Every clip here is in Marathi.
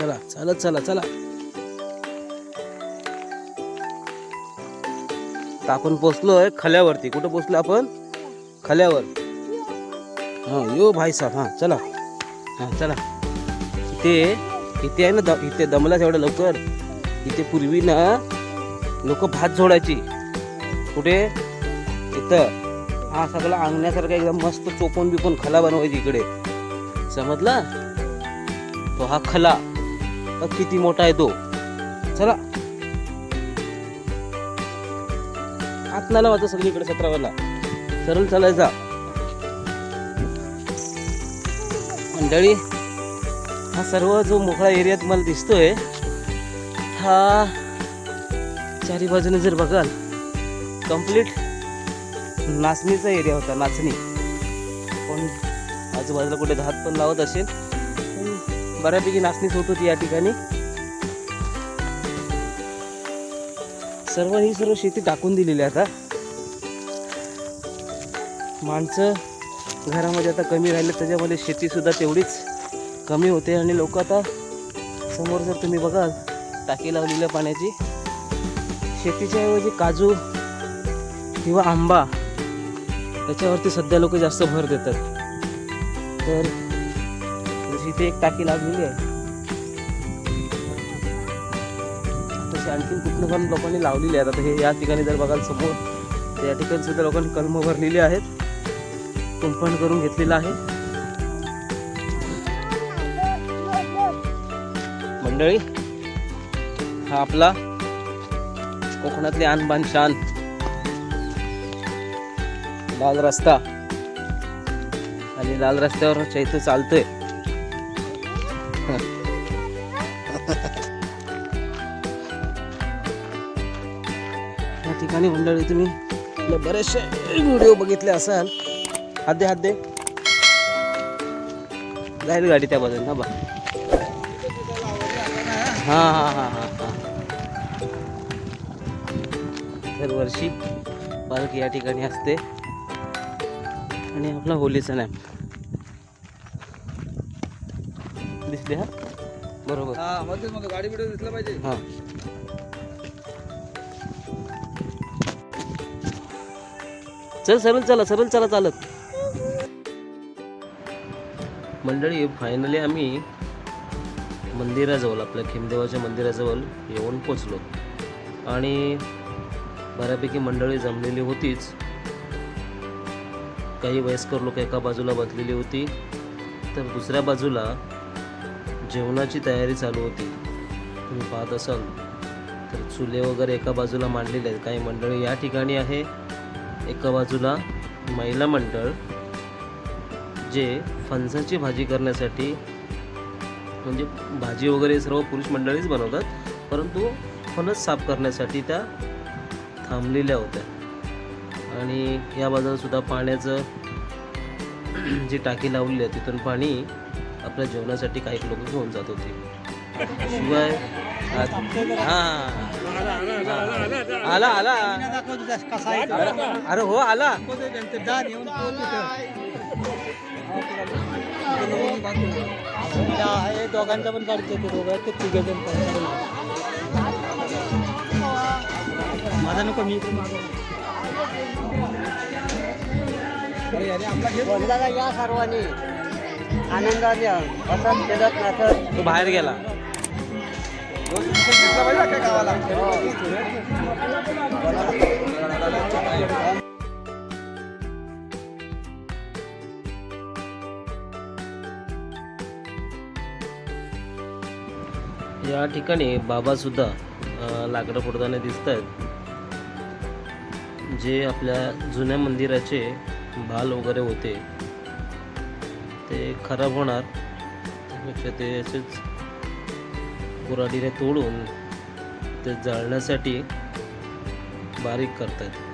चला चालत चला चला. आपण पोचलोय खल्यावरती. कुठं पोचलो आपण? खल्यावर. हा यो भाई साहेब हा चला. हा चला. इथे इथे आहे ना द- इथे दमलाच एवढं लवकर. इथे पूर्वी ना लोक भात जोडायची कुठे? इथं. हा सगळा अंगण्यासारखा एकदम मस्त चोपून बिपून खला बनवायची इकडे. समजला? तो हा खला. किती मोठा आहे तो? चला. आत नाला सगळीकडे सतरावाला. सरळ चालायचा. मंडळी हा सर्व जो मोकळा एरिया तुम्हाला दिसतोय हा चारी बाजूने जर बघाल कंप्लीट नाचणीचा एरिया होता नाचणी. पण आजूबाजूला कुठे धात पण लावत असेल बऱ्यापैकी नाचणीच होत होती या ठिकाणी. सर्व ही सर्व शेती टाकून दिलेली आहे आता. माणसं घरामध्ये आता कमी राहिले त्याच्यामध्ये शेती सुद्धा तेवढीच कमी होते आणि लोक आता समोर जर तुम्ही बघाल टाकी लावलेल्या पाण्याची. शेतीच्या ऐवजी काजू किंवा आंबा याच्यावरती सध्या लोक जास्त भर देतात. तर तिथे एक टाकी लागलेली आहे. तशी आणखीन कुठनं पण लोकांनी लावलेली आहेत. आता हे या ठिकाणी जर बघाल समोर तर या ठिकाणी सुद्धा लोकांनी कलम भरलेली आहेत. कुंपण करून घेतलेलं आहे. मंडळी हा आपला कोकणातले आणबान शान. लाल रस्ता. आणि लाल रस्त्यावर चैत्र चालतंय. या ठिकाणी मंडळी तुम्ही बरेचसे व्हिडिओ बघितले असाल. हात दे हात दे. जाईल गाडी त्या बाजूने हा बा हा हा हा हा. हा दरवर्षी पार्क या ठिकाणी असते. आणि आपला होलीचा नाही दिसले हा? बरोबर. हा मग गाडी बिडी दिसलं पाहिजे. हा. चल सरळ चला सरळ चला चालत. मंडळी फायनली आम्ही मंदिराजवळ आपल्या खिमदेवाच्या मंदिराजवळ येऊन पोचलो. आणि बऱ्यापैकी मंडळी जमलेली होतीच. काही वयस्कर लोक एका बाजूला बसलेली होती. तर दुसऱ्या बाजूला जेवणाची तयारी चालू होती. तुम्ही पाहत असाल तर चुले वगैरे एका बाजूला मांडलेले आहेत. काही मंडळी या ठिकाणी आहे. एका बाजूला महिला मंडळ जे फणसाची भाजी करण्यासाठी म्हणजे भाजी वगैरे सर्व पुरुष मंडळीच बनवतात परंतु फणस साफ करण्यासाठी त्या थांबलेल्या होत्या. आणि या बाजूला सुद्धा पाण्याचं जी टाकी लावलेली आहे तिथून पाणी आपल्या जेवणासाठी काही लोक घेऊन जात होते. शिवाय हा. आला आला. अरे हो आला. दोघांचा पण काढते ते दोघं ते तिघे जण माझा नको मी या सर्वांनी. आनंदाने असा केलं नाचत. तो बाहेर गेला. या ठिकाणी बाबा सुद्धा लाकडं फोडताना दिसत आहेत जे आपल्या जुन्या मंदिराचे भाल वगैरे होते. ते खराब होणार. त्यापेक्षा ते असेच कुऱ्हाडीने तोडून ते जाळण्यासाठी बारीक करतात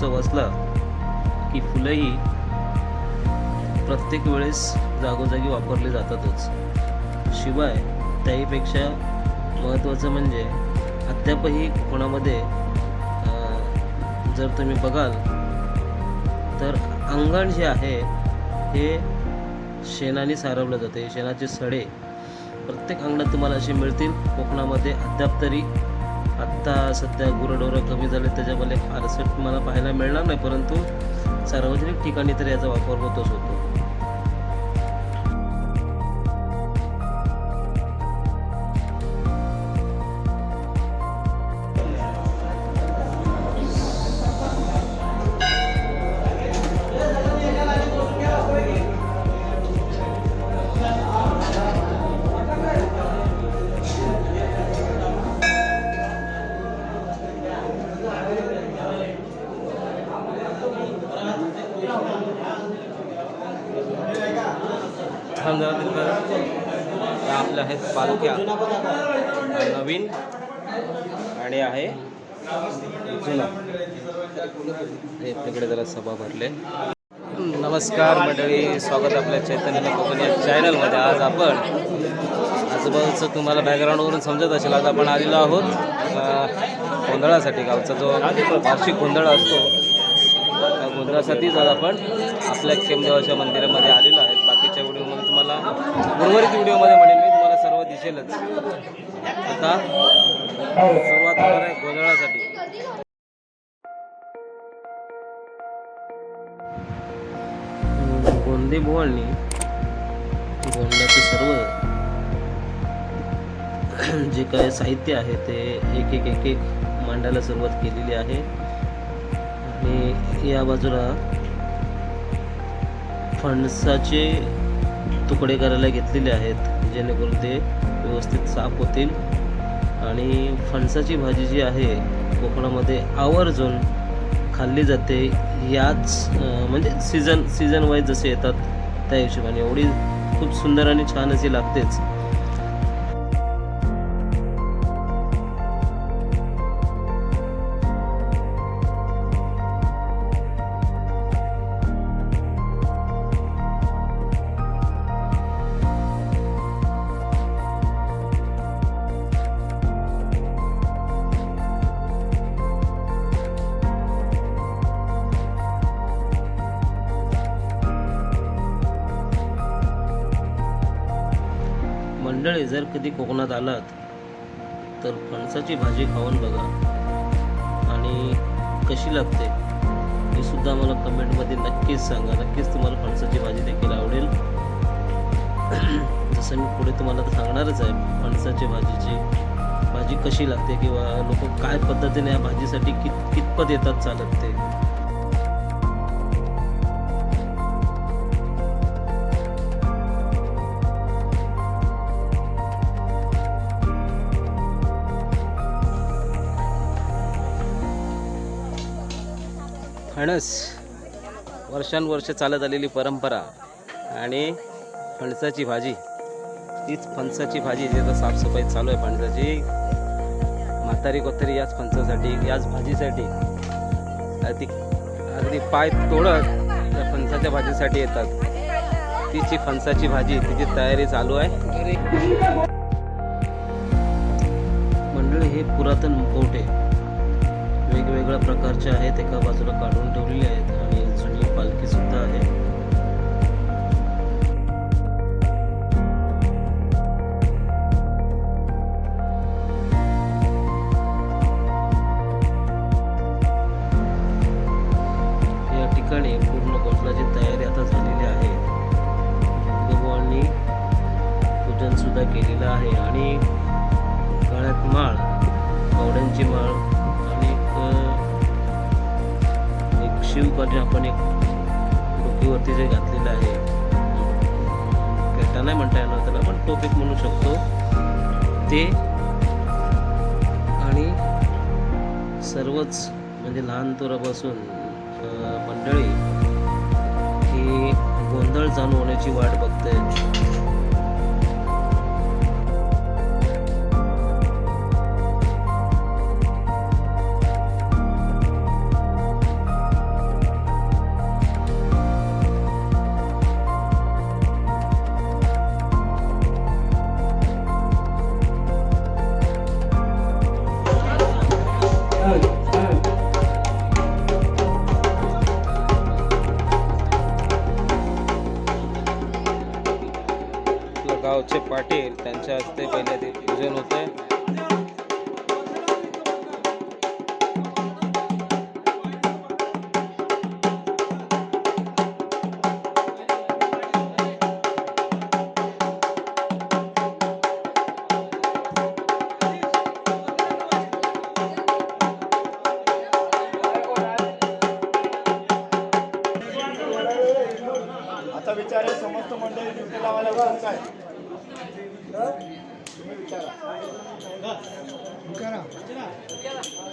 कुठलाही असला की फुलंही प्रत्येक वेळेस जागोजागी वापरली जातातच. शिवाय त्याहीपेक्षा महत्त्वाचं म्हणजे अद्यापही कोकणामध्ये जर तुम्ही बघाल तर अंगण जे आहे हे शेणाने सारवलं जाते. शेणाचे सडे प्रत्येक अंगणात तुम्हाला असे मिळतील. कोकणामध्ये अद्याप तरी आत्ता सध्या गुरंढोरं कमी झाले त्याच्यामध्ये फारसं मला पाहायला मिळणार नाही परंतु सार्वजनिक ठिकाणी तर याचा वापर होतोच होतो. थांब जरा आपल्या आहेत पालख्या. नवीन. आणि आहे. जुना. तिकडे जरा सभा भरले. नमस्कार मंडळी. स्वागत आपल्या चैतन्य कोकण या चॅनलमध्ये आज आपण आजूबाजूचं तुम्हाला बॅकग्राऊंडवरून समजत असेल. आज आपण आलेलो आहोत गोंधळासाठी. गावचा जो वार्षिक गोंधळ असतो त्या गोंधळासाठीच आज आपण आपल्या केमदेवाच्या मंदिरामध्ये आलेलो आहे बाकीच्या व्हिडिओमध्ये तुम्हाला उर्वरित व्हिडिओमध्ये म्हणेन मी तुम्हाला सर्व दिसेलच. आता सुरुवात होणार आहे गोंधळासाठी. गोंदे बुवांनी गोंधळाचे सर्व जे काय साहित्य आहे ते एक एक एक एक मांडायला सुरुवात केलेली आहे. आणि या बाजूला फणसाचे तुकडे करायला घेतलेले आहेत जेणेकरून ते व्यवस्थित साफ होतील. आणि फणसाची भाजी जी आहे कोकणामध्ये आवर्जून खाल्ली जाते. याच म्हणजे सीझन सीझन वाईज जसे येतात त्या हिशोबाने. एवढी खूप सुंदर आणि छान अशी लागतेच. कधी कोकणात आलात तर फणसाची भाजी खाऊन बघा. आणि कशी लागते हे सुद्धा मला कमेंटमध्ये नक्कीच सांगा. नक्कीच तुम्हाला फणसाची भाजी देखील आवडेल. जसं मी पुढे तुम्हाला तर सांगणारच आहे फणसाची भाजीची भाजी कशी लागते किंवा लोक काय पद्धतीने या भाजीसाठी कित कितपत येतात चालत ते. फणस. वर्षानुवर्ष चालत आलेली परंपरा आणि फणसाची भाजी. तीच फणसाची भाजी जी आता साफसफाई चालू आहे फणसाची म्हातारी कोतारी याच फणसासाठी याच भाजीसाठी. अगदी अगदी पाय तोडत त्या फणसाच्या भाजीसाठी येतात. तिची फणसाची भाजी तिची तयारी चालू आहे. मंडळी हे पुरातन मुखवटे. वेगवेगळ्या प्रकारचे आहेत एका बाजूला काढून ठेवलेले आहेत आणि जुनी पालखी सुद्धा आहे. या ठिकाणी पूर्ण गोठलाची तयारी आता झालेली आहे. भगवानी पूजन सुद्धा केलेलं आहे आणि काळ्यात माळ कवड्यांची माळ एक आपण एक टोपीवरती जे घातलेलं आहे. फेटा नाही म्हणता येणार त्याला आपण टोपिक म्हणू शकतो. ते आणि सर्वच म्हणजे लहान तोरापासून मंडळी ही गोंधळ जाणून होण्याची वाट बघत आहे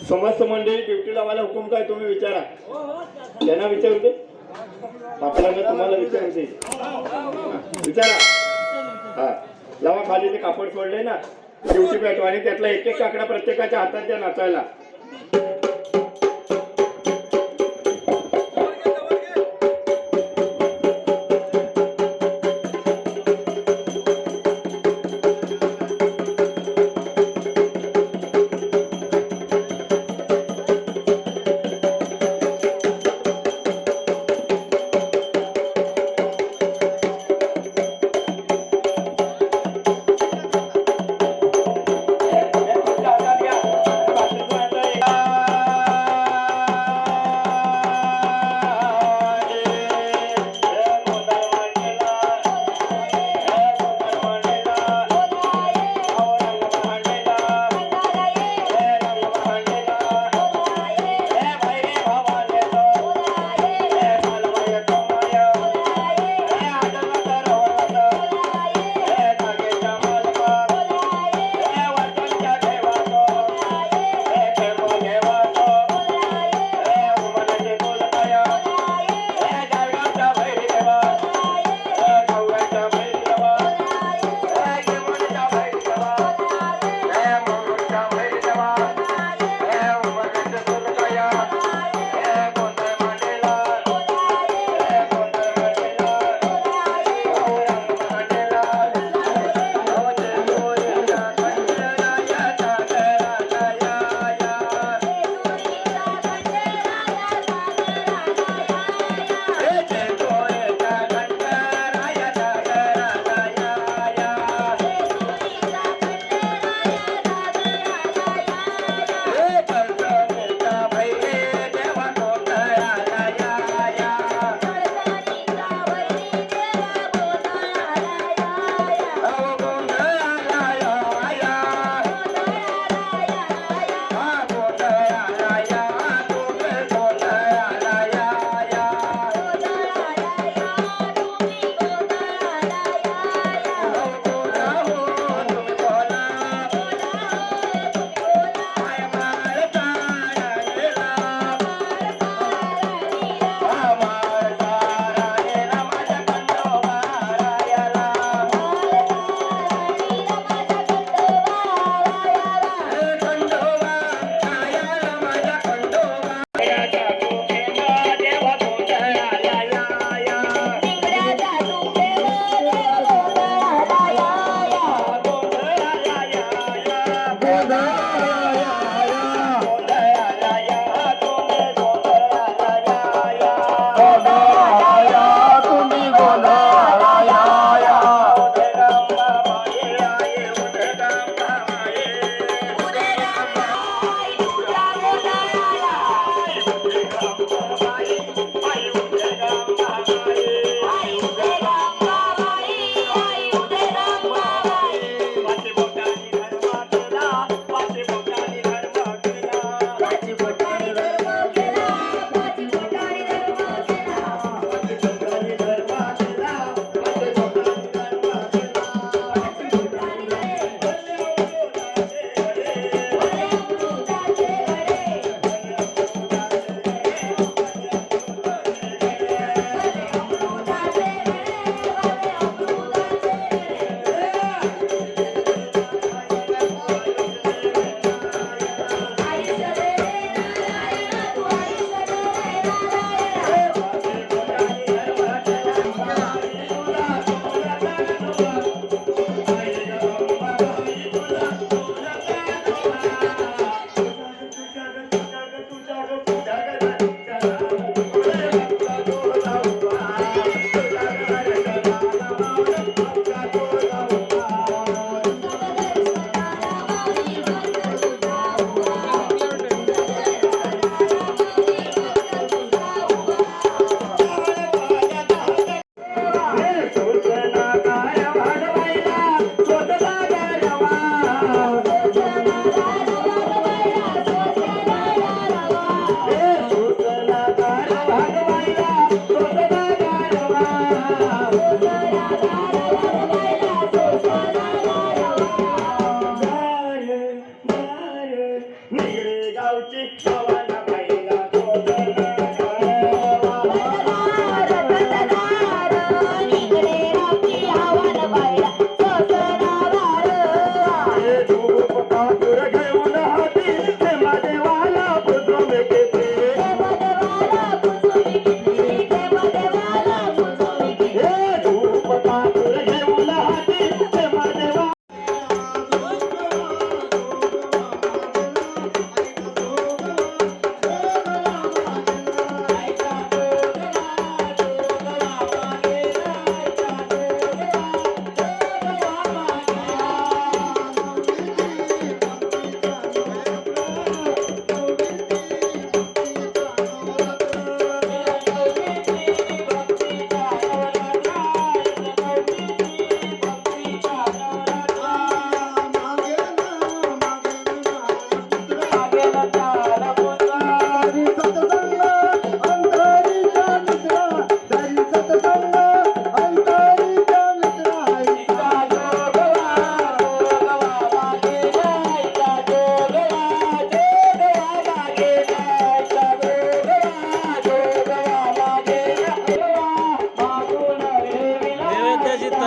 समस्त मंडळी ड्युटी लावायला हुकुम काय तुम्ही विचारा. त्यांना विचारते? पापडांना तुम्हाला विचारते. विचारा. हा. लावा खाली ते कापड सोडले ना. ड्युटी पेटवा आणि त्यातला एक एक काकडा प्रत्येकाच्या हातात द्या नाचायला.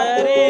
Hare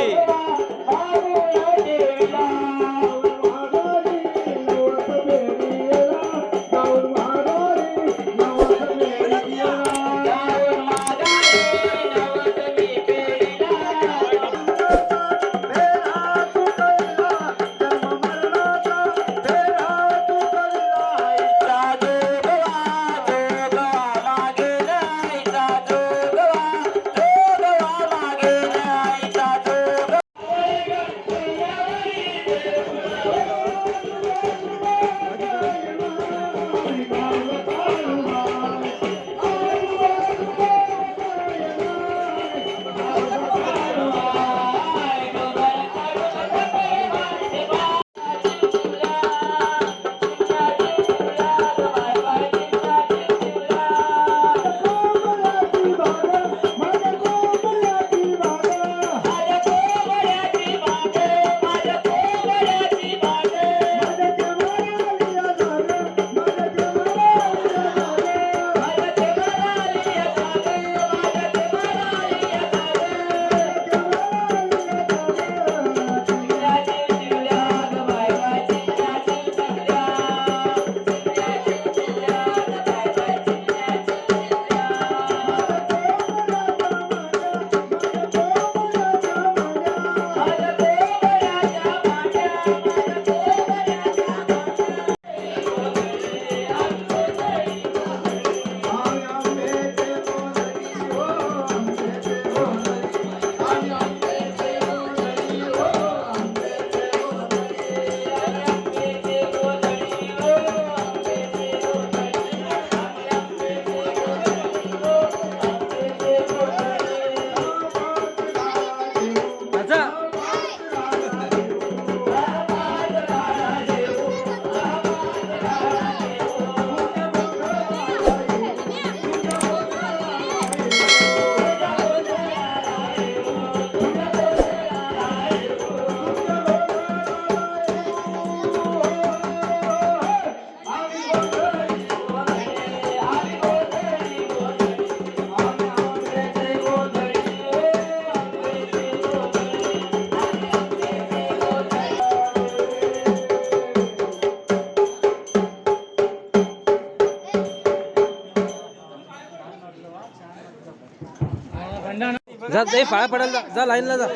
जा ते पाया पडायला जा. लाईनला जा.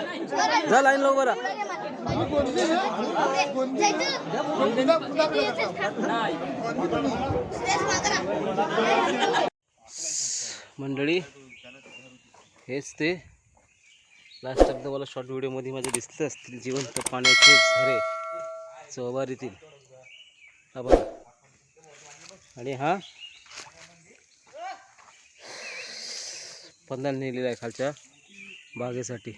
जा लाईनला लवकर राहा मंडळी हेच ते. लास्ट एकदा मला शॉर्ट व्हिडिओमध्ये माझे दिसले असतील जिवंत पाण्याचे झरे चौबारीतील. हा बघा. आणि हा पंधरा नेलेला आहे खालच्या बागेसाठी.